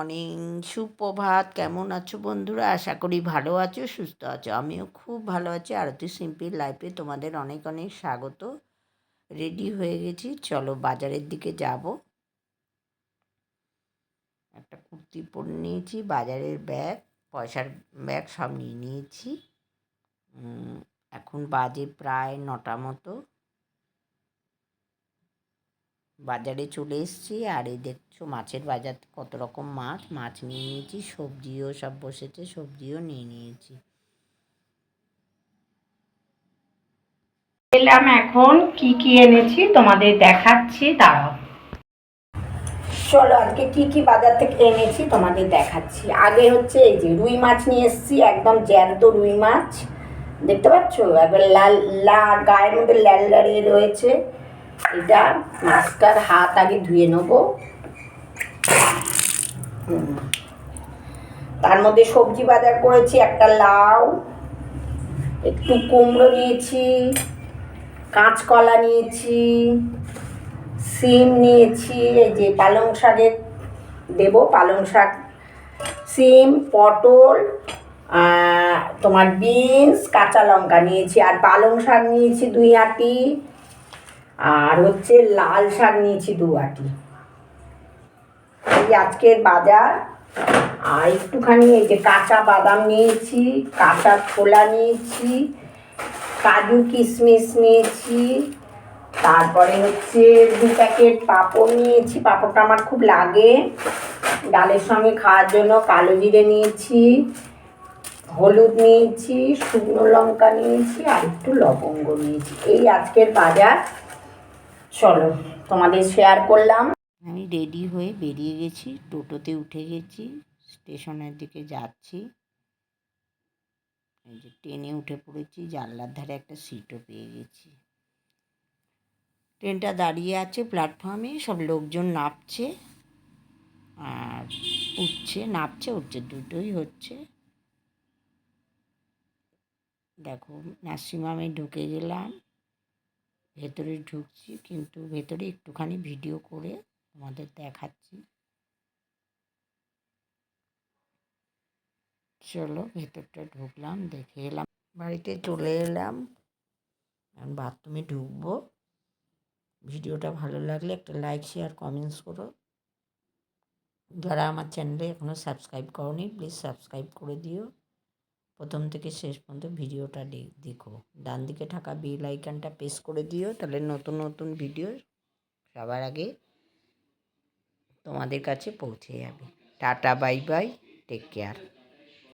Morning সুপ্রভাত, কেমন আছো বন্ধুরা? আশা করি ভালো আছো, সুস্থ আছো। আমিও খুব ভালো আছি। আরতি সিম্পল লাইফে তোমাদের অনেক অনেক স্বাগত। রেডি হয়ে গেছি। চলো বাজারের দিকে যাব। একটা কুর্তি পরে নিয়েছি, বাজারের ব্যাগ পয়সার ব্যাগ সব নিয়ে নিয়েছি। এখন বাজে প্রায় নটা মতো। বাজারে চলে এসেছি আর এই দেখছ মাছের বাজার কত রকম মাছ। মাছ নিয়ে নিয়েছি সবজিও সব বসেছে সবজিও নিয়ে নিয়েছি। এলাম এখন কি কি এনেছি তোমাদের দেখাচ্ছি দাঁড়াও। চলো আজকে কি কি বাজার থেকে এনেছি তোমাদের দেখাচ্ছি। আগে হচ্ছে এই যে রুই মাছ নিয়ে এসেছি একদম জ্যান্ত রুই মাছ। দেখতে পাচ্ছ? একবার লাল লাল গায়ের মধ্যে লাল দাঁড়িয়ে রয়েছে। এটা মাছটার হাত আগে ধুয়ে নেব। তার মধ্যে সবজি বাজার করেছি, একটা লাউ, একটু কুমড়ো নিয়েছি, কাঁচকলা নিয়েছি, সিম নিয়েছি, এই যে পালং শাকের দেব, পালং শাক, সিম, পটল তোমার বিনস, কাঁচা লঙ্কা নিয়েছি, আর পালং শাক নিয়েছি দুই আটি আর হচ্ছে লাল শাক নিয়েছি দু আটি এই আজকের বাজার, আর একটুখানি এই যে কাঁচা বাদাম নিয়েছি, কাঁচা ছোলা নিয়েছি, কাজু কিশমিশ নিয়েছি, তারপরে হচ্ছে দু প্যাকেট পাঁপড় নিয়েছি। পাঁপড়টা আমার খুব লাগে। ডালের সঙ্গে খাওয়ার জন্য কালো জিরে নিয়েছি, হলুদ নিয়েছি, শুকনো লঙ্কা নিয়েছি, আর একটু লবঙ্গ নিয়েছি। এই আজকের বাজার। চলো, তোমাদের শেয়ার করলাম। আমি রেডি হয়ে বেরিয়ে গেছি, টোটোতে উঠে গেছি, স্টেশনের দিকে যাচ্ছি। এই যে ট্রেনে উঠে পড়েছি, জানলার ধারে একটা সিটও পেয়ে গেছি। ট্রেনটা দাঁড়িয়ে আছে প্ল্যাটফর্মে সব লোকজন নামছে, আর উঠছে, নামছে, উঠছে, দুটোই হচ্ছে। দেখো নার্সিংহোমে ঢুকে গেলাম। ভেতরে ঢুকছি, কিন্তু ভেতরে একটুখানি ভিডিও করে তোমাদের দেখাচ্ছি। চলো ভেতরটা ঢুকলাম, দেখে এলাম। বাড়িতে চলে এলাম। এখন বাথরুমে ঢুকবো। ভিডিওটা ভালো লাগলে একটা লাইক শেয়ার কমেন্টস করো। যারা আমার চ্যানেলে এখনও সাবস্ক্রাইব করনি প্লিজ সাবস্ক্রাইব করে দিও। প্রথম থেকে শেষ পর্যন্ত ভিডিওটা দেখো। ডান দিকে থাকা বেল আইকনটা প্রেস করে দিও, তাহলে নতুন নতুন ভিডিও সবার আগে তোমাদের কাছে পৌঁছে যাবে। Tata bye bye take care